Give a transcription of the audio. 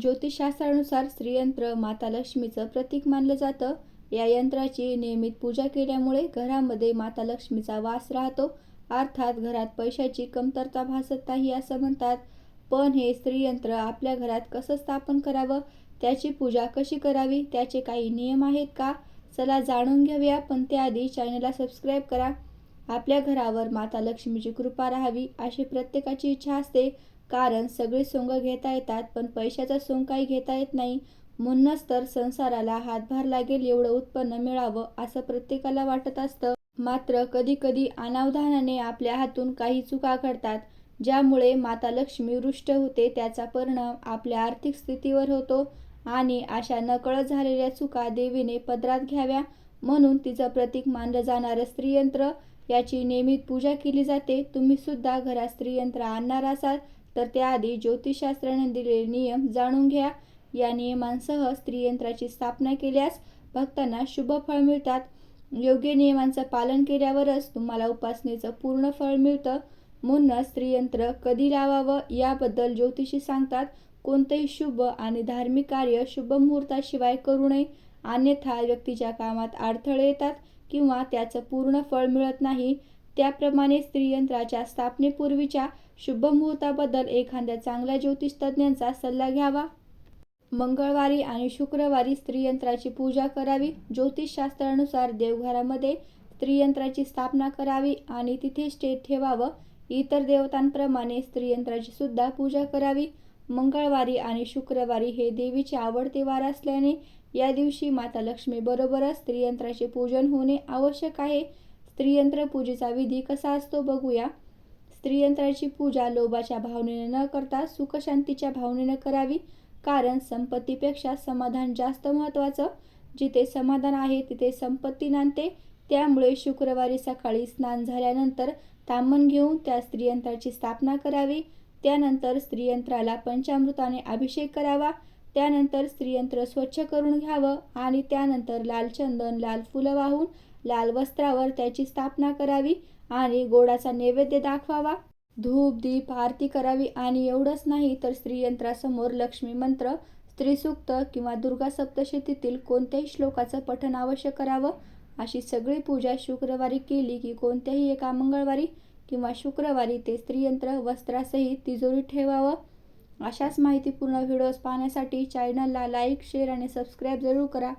ज्योतिषशास्त्रानुसार स्त्रीयंत्र माता लक्ष्मीचं प्रतीक मानलं जातं. या यंत्राची नियमित पूजा केल्यामुळे घरामध्ये माता लक्ष्मीचा वास राहतो. अर्थात घरात पैशाची कमतरता भासत नाही असं म्हणतात. पण हे स्त्रीयंत्र आपल्या घरात कसं स्थापन करावं? त्याची पूजा कशी करावी? त्याचे काही नियम आहेत का? चला जाणून घेऊया पण त्याआधी चॅनलला सबस्क्राईब करा. आपल्या घरावर माता लक्ष्मीची कृपा राहावी अशी प्रत्येकाची इच्छा असते. कारण सगळी सोंग घेता येतात पण पैशाचा सोंग काही घेता येत नाही. म्हणूनच तर संसाराला हातभार लागेल एवढं उत्पन्न मिळावं असं प्रत्येकाला वाटत असतं. मात्र कधी कधी अनावधानाने आपल्या हातून काही चुका घडतात ज्यामुळे माता लक्ष्मी रुष्ट होते त्याचा परिणाम आपल्या आर्थिक स्थितीवर होतो आणि अशा नकळत झालेल्या चुका देवीने पदरात घ्याव्या म्हणून तिचं प्रतीक मानलं जाणारं स्त्रीयंत्र याची नियमित पूजा केली जाते. तुम्ही सुद्धा घरात स्त्रीयंत्र आणणार असाल तर त्याआधी ज्योतिषशास्त्राने दिलेले नियम जाणून घ्या. या नियमांसह स्त्रीयंत्राची स्थापना केल्यास भक्तांना शुभ फळ मिळतात. योग्य नियमांचं पालन केल्यावरच तुम्हाला उपासनेचं पूर्ण फळ मिळतं. म्हणूनच स्त्रीयंत्र कधी लावावं याबद्दल ज्योतिषी सांगतात. कोणतंही शुभ आणि धार्मिक कार्य शुभ मुहूर्ताशिवाय करू नये. अन्यथा व्यक्तीच्या कामात अडथळे येतात किंवा त्याचं पूर्ण फळ मिळत नाही. त्याप्रमाणे स्त्रीयंत्राच्या स्थापनेपूर्वीच्या शुभ मुहूर्ताबद्दल एखाद्या चांगल्या ज्योतिष तज्ज्ञांचा सल्ला घ्यावा. मंगळवारी आणि शुक्रवारी स्त्रीयंत्राची पूजा करावी. ज्योतिषशास्त्रानुसार देवघरामध्ये स्त्रीयंत्राची स्थापना करावी आणि तिथे स्टेट ठेवावं. इतर देवतांप्रमाणे स्त्रीयंत्राची सुद्धा पूजा करावी. मंगळवारी आणि शुक्रवारी हे देवीचे आवडते वार असल्याने या दिवशी माता लक्ष्मीबरोबरच स्त्रियंत्राचे स्त्रीयंत्राचे पूजन होणे आवश्यक आहे. स्त्रीयंत्र पूजेचा विधी कसा असतो बघूया. स्त्रीयंत्राची पूजा लोभाच्या भावनेने न करता सुखशांतीच्या भावनेने करावी कारण संपत्तीपेक्षा समाधान जास्त महत्त्वाचं. जिथे समाधान आहे तिथे संपत्ती नांदते. त्यामुळे शुक्रवारी सकाळी स्नान झाल्यानंतर तामन घेऊन त्या स्त्रीयंत्राची स्थापना करावी. त्यानंतर स्त्रीयंत्राला पंचामृताने अभिषेक करावा. त्यानंतर स्त्रीयंत्र स्वच्छ करून घ्यावं आणि त्यानंतर लाल चंदन लाल फुलं वाहून लाल वस्त्रावर त्याची स्थापना करावी आणि गोडाचा नैवेद्य दाखवावा. धूप दीप आरती करावी आणि एवढंच नाही तर स्त्रीयंत्रासमोर लक्ष्मी मंत्र स्त्रीसूक्त किंवा दुर्गा सप्तशतीतील कोणत्याही श्लोकाचं पठण अवश्य करावं. अशी सगळी पूजा शुक्रवारी केली की कोणत्याही एका मंगळवारी किंवा शुक्रवारी ते स्त्रीयंत्र वस्त्रासहित तिजोरी ठेवावं. अशाच माहितीपूर्ण व्हिडिओज पाहण्यासाठी चॅनलला लाईक शेअर आणि सबस्क्राईब जरूर करा.